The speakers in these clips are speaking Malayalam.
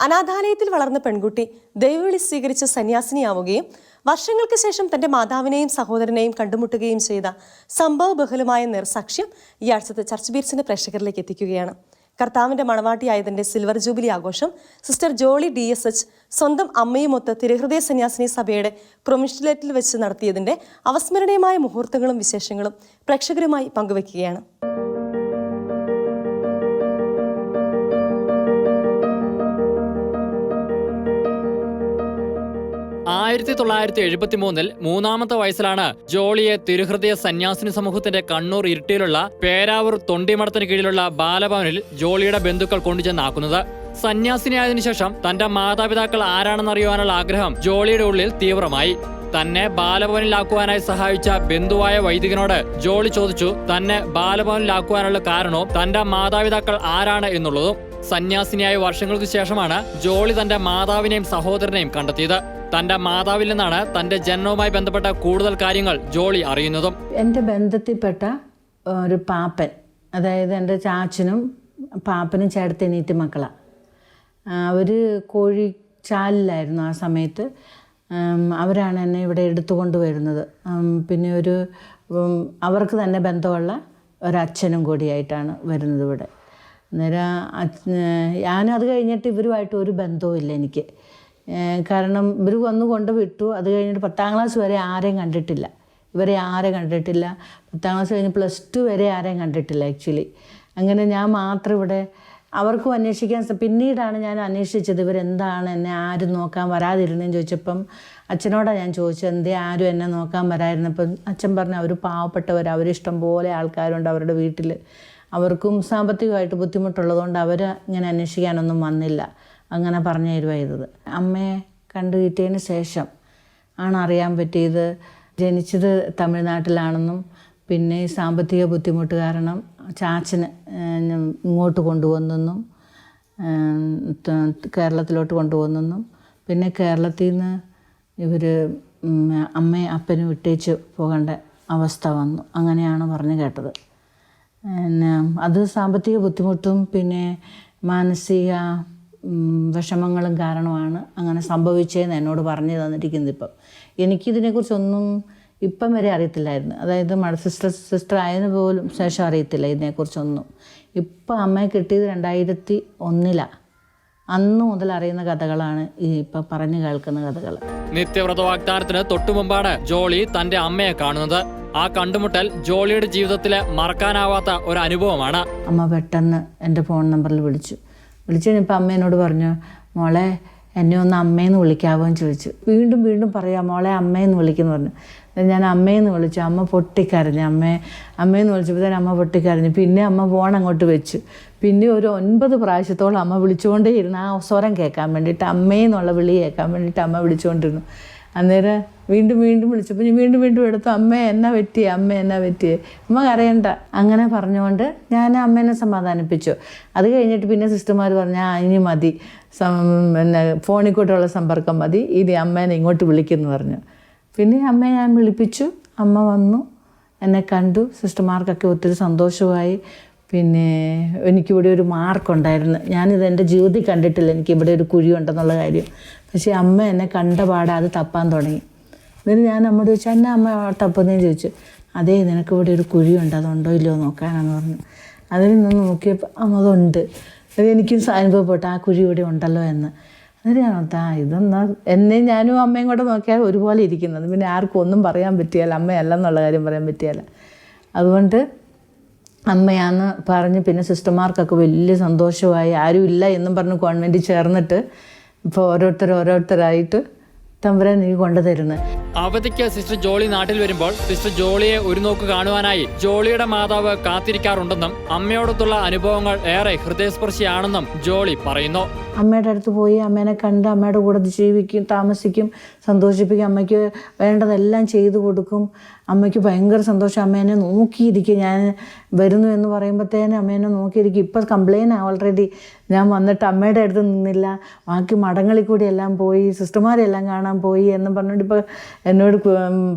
അനാഥാലയത്തിൽ വളർന്ന പെൺകുട്ടി ദൈവവിളി സ്വീകരിച്ച് സന്യാസിനിയാവുകയും വർഷങ്ങൾക്ക് ശേഷം തന്റെ മാതാവിനെയും സഹോദരനെയും കണ്ടുമുട്ടുകയും ചെയ്ത സംഭവബഹുലമായ നിർസാക്ഷ്യം ഈ ആഴ്ചത്തെ ചർച്ച് ബീറ്റ്സിന്റെ പ്രേക്ഷകരിലേക്ക് എത്തിക്കുകയാണ്. കർത്താവിന്റെ മണവാട്ടിയായതിന്റെ സിൽവർ ജൂബിലി ആഘോഷം sister Jolly D S H സ്വന്തം അമ്മയുമൊത്ത് തിരുഹൃദയ സന്യാസിനി സഭയുടെ പ്രൊമിഷലേറ്റിൽ വെച്ച് നടത്തിയതിന്റെ അവസ്മരണീയമായ മുഹൂർത്തങ്ങളും വിശേഷങ്ങളും പ്രേക്ഷകരുമായി പങ്കുവയ്ക്കുകയാണ് ആയിരത്തി തൊള്ളായിരത്തി എഴുപത്തി മൂന്നിൽ മൂന്നാമത്തെ വയസ്സിലാണ് ജോളിയെ തിരുഹൃദയ സന്യാസിനി സമൂഹത്തിന്റെ കണ്ണൂർ ഇരുട്ടിയിലുള്ള പേരാവൂർ തൊണ്ടിമടത്തിന് കീഴിലുള്ള ബാലഭവനിൽ ജോളിയുടെ ബന്ധുക്കൾ കൊണ്ടുചെന്നാക്കുന്നത്. സന്യാസിനിയായതിനു ശേഷം തന്റെ മാതാപിതാക്കൾ ആരാണെന്നറിയുവാനുള്ള ആഗ്രഹം ജോളിയുടെ ഉള്ളിൽ തീവ്രമായി. തന്നെ ബാലഭവനിലാക്കുവാനായി സഹായിച്ച ബന്ധുവായ വൈദികനോട് ജോളി ചോദിച്ചു തന്നെ ബാലഭവനിലാക്കുവാനുള്ള കാരണവും തന്റെ മാതാപിതാക്കൾ ആരാണ് എന്നുള്ളതും സന്യാസിനിയായ വർഷങ്ങൾക്ക് ശേഷമാണ് ജോളി തന്റെ മാതാവിനെയും സഹോദരനെയും കണ്ടെത്തിയത്. തന്റെ മാതാവിൽ നിന്നാണ് തന്റെ ജനനവുമായി ബന്ധപ്പെട്ട കൂടുതൽ കാര്യങ്ങൾ ജോളി അറിയുന്നതും. എന്റെ ബന്ധത്തിൽപ്പെട്ട ഒരു പാപ്പൻ അതായത് എന്റെ ചാച്ചനും പാപ്പനും ചേർത്ത് എണീറ്റ് മക്കളാണ് അവർ കോഴിച്ചാലിലായിരുന്നു ആ സമയത്ത്. അവരാണ് എന്നെ ഇവിടെ എടുത്തുകൊണ്ട് വരുന്നത് പിന്നെ ഒരു അവർക്ക് തന്നെ ബന്ധമുള്ള ഒരച്ഛനും കൂടിയായിട്ടാണ് വരുന്നത് ഇവിടെ. അന്നേരം ഞാൻ ഞാനത് കഴിഞ്ഞിട്ട് ഇവരുമായിട്ട് ഒരു ബന്ധവും ഇല്ല എനിക്ക്. കാരണം ഇവർ വന്നു കൊണ്ട് വിട്ടു. അത് കഴിഞ്ഞിട്ട് പത്താം ക്ലാസ് വരെ ആരെയും കണ്ടിട്ടില്ല. ഇവരെ ആരെ കണ്ടിട്ടില്ല? പത്താം ക്ലാസ് കഴിഞ്ഞ് പ്ലസ് ടു വരെ ആരെയും കണ്ടിട്ടില്ല ആക്ച്വലി അങ്ങനെ ഞാൻ മാത്രം ഇവിടെ അവർക്കും അന്വേഷിക്കാൻ പിന്നീടാണ് ഞാൻ അന്വേഷിച്ചത് ഇവരെന്താണ് എന്നെ ആരും നോക്കാൻ വരാതിരുന്നതെന്ന് ചോദിച്ചപ്പം അച്ഛനോടാണ് ഞാൻ ചോദിച്ചത് എന്തേ ആരും എന്നെ നോക്കാൻ വരാതിരുന്നപ്പം? അച്ഛൻ പറഞ്ഞു അവർ പാവപ്പെട്ടവർ അവരിഷ്ടം പോലെ ആൾക്കാരുണ്ട് അവരുടെ വീട്ടിൽ അവർക്കും സാമ്പത്തികമായിട്ട് ബുദ്ധിമുട്ടുള്ളതുകൊണ്ട് അവർ ഇങ്ങനെ അന്വേഷിക്കാനൊന്നും വന്നില്ല. അങ്ങനെ പറഞ്ഞു ചെയ്തത്. അമ്മയെ കണ്ടു കിട്ടിയതിന് ശേഷം ആണ് അറിയാൻ പറ്റിയത് ജനിച്ചത് തമിഴ്നാട്ടിലാണെന്നും പിന്നെ സാമ്പത്തിക ബുദ്ധിമുട്ട് കാരണം ചാച്ചന് ഇങ്ങോട്ട് കൊണ്ടുവന്നെന്നും കേരളത്തിലോട്ട് കൊണ്ടുവന്നെന്നും പിന്നെ കേരളത്തിൽ നിന്ന് ഇവർ അമ്മയും അപ്പനും വിട്ടേച്ച് പോകേണ്ട അവസ്ഥ വന്നു. അങ്ങനെയാണ് പറഞ്ഞു കേട്ടത്. പിന്നെ അത് സാമ്പത്തിക ബുദ്ധിമുട്ടും പിന്നെ മാനസിക വിഷമങ്ങളും കാരണമാണ് അങ്ങനെ സംഭവിച്ചതെന്ന് എന്നോട് പറഞ്ഞു തന്നിരിക്കുന്നത് ഇപ്പം. എനിക്കിതിനെക്കുറിച്ചൊന്നും ഇപ്പം വരെ അറിയത്തില്ലായിരുന്നു. അതായത് മഴ സിസ്റ്റർ സിസ്റ്റർ ആയതിന് പോലും ശേഷം അറിയത്തില്ല ഇതിനെക്കുറിച്ചൊന്നും. ഇപ്പം അമ്മയെ കിട്ടിയത് രണ്ടായിരത്തി ഒന്നിലാണ് അന്ന് മുതൽ അറിയുന്ന കഥകളാണ് ഈ ഇപ്പം പറഞ്ഞു കേൾക്കുന്ന കഥകൾ. നിത്യവ്രത വാഗ്ദാനത്തിന് തൊട്ടുമുമ്പാണ് ജോളി തന്റെ അമ്മയെ കാണുന്നത്. ആ കണ്ടുമുട്ടൽ ജോളിയുടെ ജീവിതത്തിലെ മറക്കാനാവാത്ത ഒരു അനുഭവമാണ്. അമ്മ പെട്ടെന്ന് എന്റെ ഫോൺ നമ്പറിൽ വിളിച്ചു. വിളിച്ചു കഴിഞ്ഞപ്പോൾ അമ്മ എന്നോട് പറഞ്ഞു മോളെ എന്നെ ഒന്ന് അമ്മയെന്ന് വിളിക്കാവോ? എന്ന് ചോദിച്ചു. വീണ്ടും വീണ്ടും പറയാം മോളെ അമ്മയെന്ന് വിളിക്കുന്നു പറഞ്ഞു. ഞാൻ അമ്മയെന്ന് വിളിച്ചു. അമ്മ പൊട്ടിക്കരഞ്ഞു. അമ്മയെ അമ്മയെന്ന് തന്നെ അമ്മ പൊട്ടിക്കരഞ്ഞു. പിന്നെ അമ്മ ഫോൺ അങ്ങോട്ട് വെച്ചു. പിന്നെ ഒരു ഒൻപത് പ്രാവശ്യത്തോളം അമ്മ വിളിച്ചുകൊണ്ടേയിരുന്നു. ആ സ്വരം കേൾക്കാൻ വേണ്ടിയിട്ട് അമ്മയെന്നുള്ള വിളി കേൾക്കാൻ വേണ്ടിയിട്ട് അമ്മ വിളിച്ചുകൊണ്ടിരുന്നു. അന്നേരം വീണ്ടും വീണ്ടും വിളിച്ചപ്പോൾ ഞാൻ വീണ്ടും വീണ്ടും എടുത്തു അമ്മ എന്നാ പറ്റിയേ? അമ്മ എന്നാ പറ്റിയേ? അമ്മ കരയണ്ട. അങ്ങനെ പറഞ്ഞുകൊണ്ട് ഞാൻ അമ്മേനെ സമാധാനിപ്പിച്ചു. അത് കഴിഞ്ഞിട്ട് പിന്നെ സിസ്റ്റർമാർ പറഞ്ഞു ആ ഇനി മതി. പിന്നെ ഫോണിൽ കൂടെയുള്ള സമ്പർക്കം മതി. ഇനി അമ്മേനെ ഇങ്ങോട്ട് വിളിക്കുന്നു പറഞ്ഞു. പിന്നെ അമ്മയെ ഞാൻ വിളിപ്പിച്ചു. അമ്മ വന്നു. എന്നെ കണ്ടു. സിസ്റ്റർമാർക്കൊക്കെ ഒത്തിരി സന്തോഷമായി. പിന്നെ എനിക്കിവിടെ ഒരു മാർക്കുണ്ടായിരുന്നു. ഞാനിത് എന്റെ ജീവിതത്തിൽ കണ്ടിട്ടില്ല. എനിക്ക് ഇവിടെ ഒരു കുഴി ഉണ്ടെന്നുള്ള കാര്യം. പക്ഷേ അമ്മ എന്നെ കണ്ട പാടെ അത് തപ്പാൻ തുടങ്ങി. എന്നിട്ട് ഞാൻ അമ്മയോട് ചോദിച്ചു എന്നെ അമ്മ തപ്പുന്നതെന്ന് ചോദിച്ചു. അതേ നിനക്ക് ഇവിടെ ഒരു കുഴിയുണ്ട്. അതുണ്ടോ ഇല്ലയോ നോക്കാനാന്ന് പറഞ്ഞു. അതിൽ നിന്ന് നോക്കിയപ്പോൾ അമ്മ അതുണ്ട്. അത് എനിക്കും അനുഭവപ്പെട്ടു. ആ കുഴി ഇവിടെ ഉണ്ടല്ലോ എന്ന്. എന്നിട്ട് ഞാൻ ഓർത്താ ഇതെന്നാ എന്നെ ഞാനും അമ്മയും കൂടെ നോക്കിയാൽ ഒരുപോലെ ഇരിക്കുന്നത്. പിന്നെ ആർക്കും ഒന്നും പറയാൻ പറ്റിയാൽ അമ്മയല്ല എന്നുള്ള കാര്യം പറയാൻ പറ്റിയാൽ അതുകൊണ്ട് അമ്മയാന്ന് പറഞ്ഞ് പിന്നെ സിസ്റ്റർമാർക്കൊക്കെ വലിയ സന്തോഷമായി. ആരും ഇല്ല എന്നും പറഞ്ഞ് കോൺവെന്റിൽ ചേർന്നിട്ട് ഇപ്പോൾ ഓരോരുത്തർ ഓരോരുത്തരായിട്ട് തമ്പുരാൻ എനിക്ക് കൊണ്ടുതരുന്നത് അവധിക്ക് സിസ്റ്റർ ജോളി നാട്ടിൽ വരുമ്പോൾ സിസ്റ്റർ ജോളിയെ ഒരു നോക്ക് കാണുവാനായി ജോളിയുടെ മാതാവ് കാത്തിരിക്കാറുണ്ടെന്നും അമ്മയോടൊത്തുള്ള അനുഭവങ്ങൾ ഏറെ ഹൃദയസ്പർശിയാണെന്നും ജോളി പറയുന്നു. അമ്മയുടെ അടുത്ത് പോയി അമ്മേനെ കണ്ട് അമ്മയുടെ കൂടെ ജീവിക്കും താമസിക്കും സന്തോഷിപ്പിക്കും അമ്മയ്ക്ക് വേണ്ടതെല്ലാം ചെയ്തു കൊടുക്കും. അമ്മയ്ക്ക് ഭയങ്കര സന്തോഷം. അമ്മേനെ നോക്കിയിരിക്കും. ഞാൻ വരുന്നു എന്ന് പറയുമ്പോഴത്തേനും അമ്മേനെ നോക്കിയിരിക്കും. ഇപ്പം കംപ്ലയിന്റ് ഓൾറെഡി ഞാൻ വന്നിട്ട് അമ്മയുടെ അടുത്ത് നിന്നില്ല. ബാക്കി മടങ്ങളിൽ കൂടി എല്ലാം പോയി സിസ്റ്റർമാരെല്ലാം കാണാൻ പോയി എന്നും പറഞ്ഞിട്ട് ഇപ്പോൾ എന്നോട്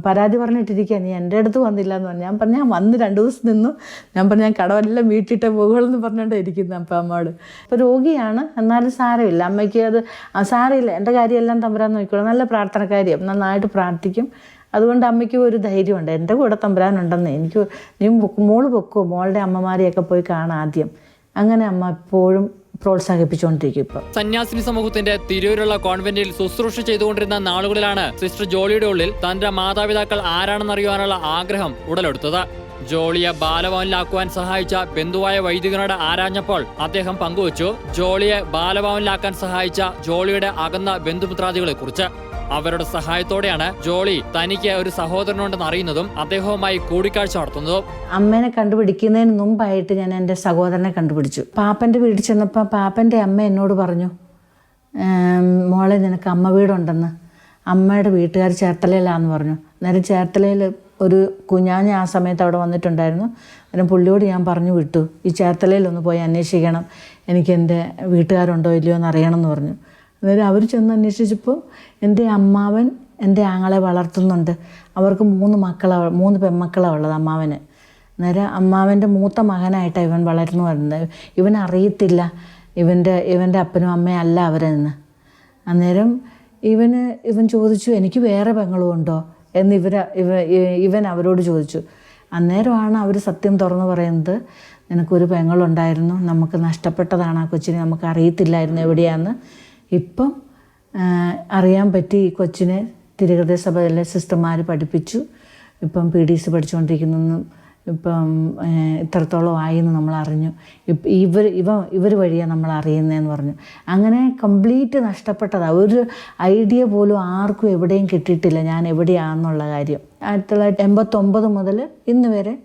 പരാതി പറഞ്ഞിട്ടിരിക്കുക നീ എന്റെ അടുത്ത് വന്നില്ല എന്ന് പറഞ്ഞു. ഞാൻ പറഞ്ഞു ഞാൻ വന്ന് രണ്ട് ദിവസം നിന്നു. ഞാൻ പറഞ്ഞു ഞാൻ കടവെല്ലാം വീട്ടിട്ടേ പോകുള്ളൂ എന്ന് ഇരിക്കുന്നു അപ്പം അമ്മയോട്. ഇപ്പോൾ രോഗിയാണ്. എന്നാലും സാരമില്ല. അമ്മയ്ക്ക് അത് സാരമില്ല. എന്റെ കാര്യമെല്ലാം തമ്പുരാൻ നോക്കിക്കോളും. നല്ല പ്രാർത്ഥനക്കാരിയും. നന്നായിട്ട് പ്രാർത്ഥിക്കും. അതുകൊണ്ട് അമ്മയ്ക്ക് ഒരു ധൈര്യമുണ്ട്. എന്റെ കൂടെ തമ്പുരാനുണ്ടെന്ന് എനിക്ക് നീ മോൾ പൊക്കോ? മോളുടെ അമ്മമാരെയൊക്കെ പോയി കാണാം ആദ്യം. അങ്ങനെ അമ്മ എപ്പോഴും പ്രോത്സാഹിപ്പിച്ചുകൊണ്ടിരിക്കും ഇപ്പം. സന്യാസിനി സമൂഹത്തിന്റെ തിരൂരുള്ള കോൺവെന്റിൽ ശുശ്രൂഷ ചെയ്തുകൊണ്ടിരുന്ന നാളുകളിലാണ് സിസ്റ്റർ ജോളിയുടെ ഉള്ളിൽ തന്റെ മാതാപിതാക്കൾ ആരാണെന്നറിയുവാനുള്ള ആഗ്രഹം ഉടലെടുത്തത്. ജോളിയെ ബാലഭവനിലാക്കുവാൻ സഹായിച്ച ബന്ധുവായ വൈദികനോട് ആരാഞ്ഞപ്പോൾ അദ്ദേഹം പങ്കുവച്ചു. ജോളിയെ ബാലഭവനിലാക്കാൻ സഹായിച്ച ജോളിയുടെ അകന്ന ബന്ധുമിത്രാദികളെ കുറിച്ച് അവരുടെ സഹായത്തോടെയാണ് ജോളി തനിക്ക് ഒരു സഹോദരനുണ്ടെന്ന് അറിയുന്നതും അദ്ദേഹവുമായി കൂടിക്കാഴ്ച നടത്തുന്നതും. അമ്മേനെ കണ്ടുപിടിക്കുന്നതിന് മുമ്പായിട്ട് ഞാൻ എന്റെ സഹോദരനെ കണ്ടുപിടിച്ചു. പാപ്പന്റെ വീട്ടിൽ ചെന്നപ്പോൾ പാപ്പന്റെ അമ്മ എന്നോട് പറഞ്ഞു മോളെ നിനക്ക് അമ്മ വീടുണ്ടെന്ന്. അമ്മയുടെ വീട്ടുകാർ ചേർത്തലയിലാന്ന് പറഞ്ഞു. അന്നേരം ചേർത്തലയിൽ ഒരു കുഞ്ഞാഞ്ഞ ആ സമയത്ത് അവിടെ വന്നിട്ടുണ്ടായിരുന്നു. അന്നേരം പുള്ളിയോട് ഞാൻ പറഞ്ഞു വിട്ടു. ഈ ചേർത്തലയിലൊന്ന് പോയി അന്വേഷിക്കണം. എനിക്ക് എന്റെ വീട്ടുകാരുണ്ടോ ഇല്ലയോ എന്ന് അറിയണം എന്ന് പറഞ്ഞു. അന്നേരം അവർ ചെന്ന് അന്വേഷിച്ചപ്പോൾ എന്റെ അമ്മാവൻ എന്റെ ആങ്ങളെ വളർത്തുന്നുണ്ട്. അവർക്ക് മൂന്ന് മക്കളാണ് മൂന്ന് പെൺമക്കളാണ് ഉള്ളത് അമ്മാവന്. അന്നേരം അമ്മാവന്റെ മൂത്ത മകനായിട്ടാണ് ഇവൻ വളർന്നു വരുന്നത്. ഇവൻ അറിയത്തില്ല. ഇവന്റെ ഇവന്റെ അപ്പനും അമ്മയും അല്ല അവരെന്ന്. അന്നേരം ഇവന് ഇവൻ ചോദിച്ചു എനിക്ക് വേറെ പെങ്ങളും ഉണ്ടോ എന്ന് ഇവർ ഇവ ഇവൻ അവരോട് ചോദിച്ചു അന്നേരമാണ് അവർ സത്യം തുറന്നു പറയുന്നത്? നിനക്കൊരു പെങ്ങളുണ്ടായിരുന്നു നമുക്ക് നഷ്ടപ്പെട്ടതാണ് ആ കൊച്ചിനെ നമുക്ക് അറിയത്തില്ലായിരുന്നു എവിടെയാന്ന്? ഇപ്പം അറിയാൻ പറ്റി ഈ കൊച്ചിനെ തിരുഹൃദയ സഭയിലെ സിസ്റ്റർമാർ പഠിപ്പിച്ചു. ഇപ്പം പി ഡി സി പഠിച്ചുകൊണ്ടിരിക്കുന്നു. ഇപ്പം ഇത്രത്തോളം ആയി എന്ന് നമ്മൾ അറിഞ്ഞു ഇവർ ഇവ ഇവർ വഴിയാണ് നമ്മൾ അറിയുന്നതെന്ന് പറഞ്ഞു. അങ്ങനെ കംപ്ലീറ്റ് നഷ്ടപ്പെട്ടതാണ് ഒരു ഐഡിയ പോലും ആർക്കും എവിടെയും കിട്ടിയിട്ടില്ല ഞാൻ എവിടെയാണെന്നുള്ള കാര്യം. ആയിരത്തി തൊള്ളായിരത്തി എൺപത്തൊമ്പത് മുതൽ ഇന്ന് വരെ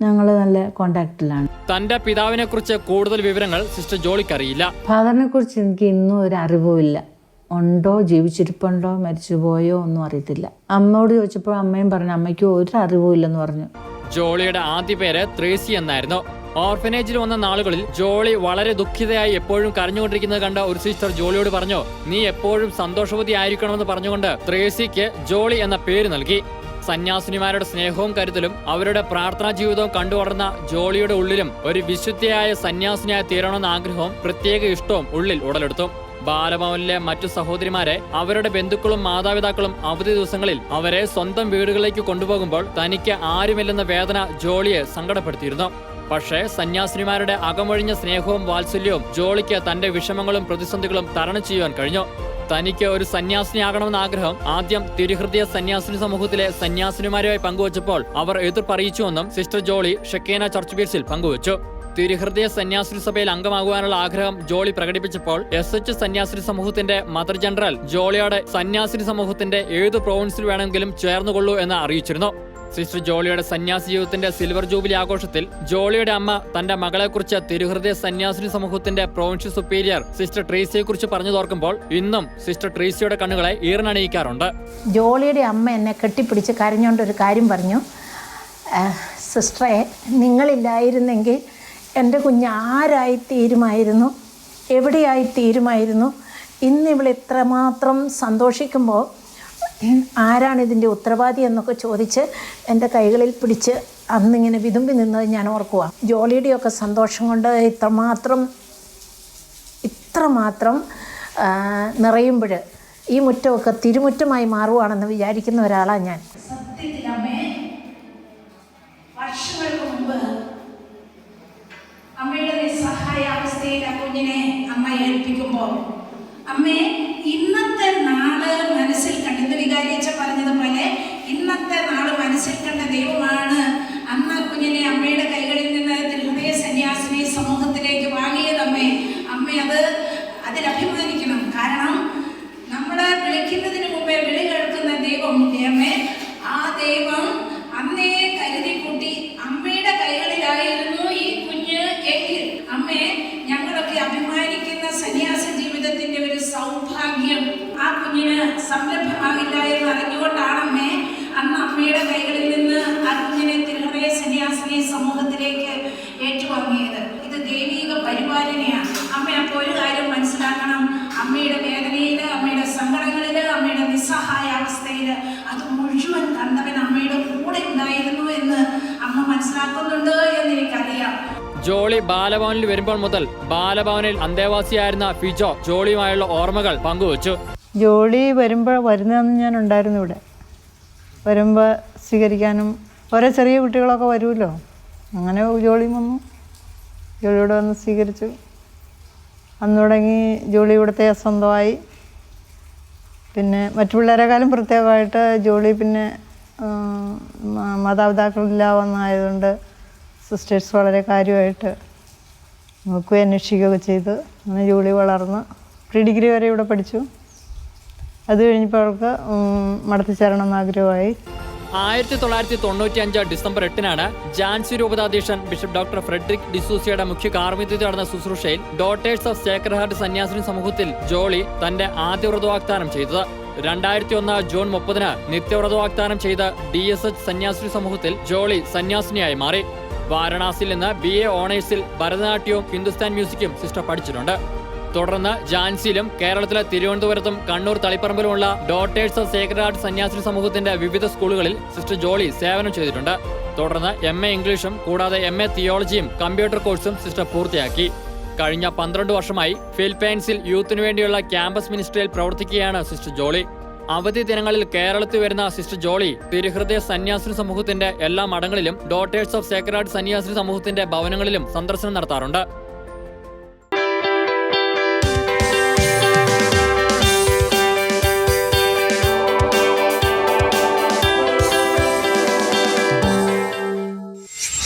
ഞങ്ങൾ നല്ല കോണ്ടാക്റ്റിലാണ്. തന്റെ പിതാവിനെ കുറിച്ച് കൂടുതൽ വിവരങ്ങൾ സിസ്റ്റർ ജോളിക്ക് അറിയില്ല ഫാദറിനെ കുറിച്ച് എനിക്ക് ഇന്നും ഒരു അറിവുമില്ല. ഉണ്ടോ ജീവിച്ചിരിപ്പുണ്ടോ മരിച്ചുപോയോ ഒന്നും അറിയത്തില്ല. അമ്മയോട് ചോദിച്ചപ്പോൾ അമ്മയും പറഞ്ഞു അമ്മയ്ക്ക് ഒരു അറിവും ഇല്ലെന്ന് പറഞ്ഞു. ജോളിയുടെ ആദ്യ പേര് ത്രേസി എന്നായിരുന്നു. ഓർഫനേജിൽ വന്ന നാളുകളിൽ ജോളി വളരെ ദുഃഖിതയായി എപ്പോഴും കരഞ്ഞുകൊണ്ടിരിക്കുന്നത് കണ്ട ഒരു സിസ്റ്റർ ജോളിയോട് പറഞ്ഞു നീ എപ്പോഴും സന്തോഷവതി ആയിരിക്കണമെന്ന് പറഞ്ഞുകൊണ്ട് ത്രേസിക്ക് ജോളി എന്ന പേര് നൽകി. സന്യാസിനിമാരുടെ സ്നേഹവും കരുതലും അവരുടെ പ്രാർത്ഥനാ ജീവിതവും കണ്ടുവളർന്ന ജോളിയുടെ ഉള്ളിലും ഒരു വിശുദ്ധയായ സന്യാസിനിയായി തീരണമെന്ന ആഗ്രഹവും പ്രത്യേക ഇഷ്ടവും ഉള്ളിൽ ഉടലെടുത്തു. ബാലഭവനിലെ മറ്റു സഹോദരിമാരെ അവരുടെ ബന്ധുക്കളും മാതാപിതാക്കളും അവധി ദിവസങ്ങളിൽ അവരെ സ്വന്തം വീടുകളിലേക്ക് കൊണ്ടുപോകുമ്പോൾ തനിക്ക് ആരുമില്ലെന്ന വേദന ജോളിയെ സങ്കടപ്പെടുത്തിയിരുന്നു. പക്ഷേ സന്യാസിനിമാരുടെ അകമൊഴിഞ്ഞ സ്നേഹവും വാത്സല്യവും ജോളിക്ക് തന്റെ വിഷമങ്ങളും പ്രതിസന്ധികളും തരണം ചെയ്യുവാൻ കഴിഞ്ഞു. തനിക്ക് ഒരു സന്യാസിനിയാകണമെന്ന ആഗ്രഹം ആദ്യം തിരുഹൃദയ സന്യാസിനി സമൂഹത്തിലെ സന്യാസിനിമാരുമായി പങ്കുവച്ചപ്പോൾ അവർ എതിർപ്പറിയിച്ചുവെന്നും സിസ്റ്റർ ജോളി ഷെക്കേന ചർച്ച് ബീച്ചിൽ പങ്കുവച്ചു. തിരുഹൃദയ സന്യാസിനി സഭയിൽ അംഗമാകുവാനുള്ള ആഗ്രഹം ജോളി പ്രകടിപ്പിച്ചപ്പോൾ എസ് എച്ച് സന്യാസിനി സമൂഹത്തിന്റെ മദർ ജനറൽ ജോളിയുടെ സന്യാസിനി സമൂഹത്തിന്റെ ഏത് പ്രൊവിൻസിൽ വേണമെങ്കിലും ചേർന്നുകൊള്ളൂ എന്ന് അറിയിച്ചിരുന്നു. സിസ്റ്റർ ജോളിയുടെ സന്യാസി ജീവിതത്തിന്റെ സിൽവർ ജൂബിലി ആഘോഷത്തിൽ ജോളിയുടെ അമ്മ തന്റെ മകളെക്കുറിച്ച് തിരുഹൃദയ സന്യാസിനി സമൂഹത്തിന്റെ പ്രൊവിൻഷ്യൽ സുപ്പീരിയർ സിസ്റ്റർ ട്രീസിയെക്കുറിച്ച് പറഞ്ഞു തോർക്കുമ്പോൾ ഇന്നും സിസ്റ്റർ ട്രീസിയുടെ കണ്ണുകളെ ഈറിനണിയിക്കാറുണ്ട് ജോളിയുടെ അമ്മ എന്നെ കെട്ടിപ്പിടിച്ച് കരഞ്ഞുകൊണ്ട് ഒരു കാര്യം പറഞ്ഞു. "ആ, സിസ്റ്ററെ നിങ്ങളില്ലായിരുന്നെങ്കിൽ എന്റെ കുഞ്ഞ് ആരായി തീരുമായിരുന്നു? എവിടെയായി തീരുമായിരുന്നു? ഇന്ന് ഇവൾ ഇത്രമാത്രം സന്തോഷിക്കുമ്പോൾ ആരാണ് ഇതിന്റെ ഉത്തരവാദി എന്നൊക്കെ ചോദിച്ച് എന്റെ കൈകളിൽ പിടിച്ച് അന്നിങ്ങനെ വിതുമ്പി നിന്നത് ഞാൻ ഓർക്കുക ജോളിയുടെയൊക്കെ സന്തോഷം കൊണ്ട് ഇത്രമാത്രം ഇത്രമാത്രം നിറയുമ്പോൾ ഈ മുറ്റമൊക്കെ തിരുമുറ്റമായി മാറുവാണെന്ന് വിചാരിക്കുന്ന ഒരാളാണ് ഞാൻ. സന്യാസ ജീവിതത്തിന്റെ ഒരു സൗഭാഗ്യം ആ കുഞ്ഞിന് സംരംഭമാകില്ല എന്ന് അറിഞ്ഞുകൊണ്ടാണമ്മേ അന്ന് അമ്മയുടെ കൈകളിൽ നിന്ന് ആ കുഞ്ഞിനെ തിരുഹറയ സന്യാസിനെ സമൂഹത്തിലേക്ക് ഏറ്റുവാങ്ങിയത്. ഇത് ദൈവിക പരിപാലനയാണ്. അമ്മ അപ്പോൾ ഒരു കാര്യം മനസ്സിലാക്കണം. അമ്മയുടെ വേദനയിൽ അമ്മയുടെ സങ്കടങ്ങളിൽ അമ്മയുടെ നിസ്സഹായ അവസ്ഥയിൽ അത് മുഴുവൻ കണ്ടവൻ അമ്മയുടെ കൂടെ ഉണ്ടായിരുന്നു എന്ന് അമ്മ മനസ്സിലാക്കുന്നുണ്ട് എന്ന് എനിക്കറിയാം ജോളി ബാലഭവനിൽ വരുമ്പോൾ മുതൽ ബാലഭവനിൽ അന്തേവാസിയായിരുന്ന ഫിജോ ജോളിയുമായുള്ള ഓർമ്മകൾ പങ്കുവച്ചു. ജോളി വരുമ്പോൾ വരുന്നതെന്ന് ഞാൻ ഉണ്ടായിരുന്നു ഇവിടെ. വരുമ്പോൾ സ്വീകരിക്കാനും ഓരോ ചെറിയ കുട്ടികളൊക്കെ വരുമല്ലോ. അങ്ങനെ ജോളി വന്നു. ജോളിയോട് വന്ന് സ്വീകരിച്ചു. അന്ന് തുടങ്ങി ജോളി ഇവിടുത്തെ സ്വന്തമായി. പിന്നെ മറ്റു പിള്ളേരെക്കാളും പ്രത്യേകമായിട്ട് ജോളി പിന്നെ മാതാപിതാക്കളില്ലാതെ വന്നായതുകൊണ്ട് സിസ്റ്റേഴ്സ് വളരെ കാര്യമായിട്ട് നോക്കുകയും അന്വേഷിക്കുകയൊക്കെ ചെയ്ത് അങ്ങനെ ജോലി വളർന്ന് പ്രീ ഡിഗ്രി വരെ ഇവിടെ പഠിച്ചു. അത് കഴിഞ്ഞപ്പോൾ അവൾക്ക് മടത്തിച്ചേരണം മടത്തി ചേരണം എന്ന് ആഗ്രഹമായി. ആയിരത്തി തൊള്ളായിരത്തി തൊണ്ണൂറ്റി അഞ്ച് ഡിസംബർ എട്ടിനാണ് ജാൻസി രൂപതാധ്യക്ഷൻ ബിഷപ്പ് ഡോക്ടർ ഫ്രെഡറിക് ഡിസൂസിയുടെ മുഖ്യ കാർമ്മിത്യത്തിൽ നടന്ന ശുശ്രൂഷയിൽ ഡോട്ടേഴ്സ് ഓഫ് സേക്രഡ് ഹാർട്ട് സന്യാസിനി സമൂഹത്തിൽ ജോളി തന്റെ ആദ്യ വ്രതവാഗ്ദാനം ചെയ്തത്. രണ്ടായിരത്തി ഒന്ന് ജൂൺ മുപ്പതിന് നിത്യവ്രതവാഗ്ദാനം ചെയ്ത ഡി എസ് എച്ച് സന്യാസിനി സമൂഹത്തിൽ ജോളി സന്യാസിനിയായി മാറി. വാരണാസിയിൽ നിന്ന് ബി എ ഓണേഴ്സിൽ ഭരതനാട്യവും ഹിന്ദുസ്ഥാൻ മ്യൂസിക്കും സിസ്റ്റർ പഠിച്ചിട്ടുണ്ട്. തുടർന്ന് ജാൻസിയിലും കേരളത്തിലെ തിരുവനന്തപുരത്തും കണ്ണൂർ തളിപ്പറമ്പിലുമുള്ള ഡോട്ടേഴ്സ് ഓഫ് സേക്രഡ് ആർട്ട് സന്യാസിനി സമൂഹത്തിന്റെ വിവിധ സ്കൂളുകളിൽ സിസ്റ്റർ ജോളി സേവനം ചെയ്തിട്ടുണ്ട്. തുടർന്ന് എം എ ഇംഗ്ലീഷും കൂടാതെ എം എ തിയോളജിയും കമ്പ്യൂട്ടർ കോഴ്സും സിസ്റ്റർ പൂർത്തിയാക്കി. കഴിഞ്ഞ പന്ത്രണ്ട് വർഷമായി ഫിലിപ്പൈൻസിൽ യൂത്തിനു വേണ്ടിയുള്ള ക്യാമ്പസ് മിനിസ്ട്രിയിൽ പ്രവർത്തിക്കുകയാണ് സിസ്റ്റർ ജോളി. അവധി ദിനങ്ങളിൽ കേരളത്തിൽ വരുന്ന സിസ്റ്റർ ജോളി തിരുഹൃദയ സന്യാസിനി സമൂഹത്തിന്റെ എല്ലാ മഠങ്ങളിലും ഡോട്ടേഴ്സ് ഓഫ് സേക്രഡ് സന്യാസിനി സമൂഹത്തിന്റെ ഭവനങ്ങളിലും സന്ദർശനം നടത്താറുണ്ട്.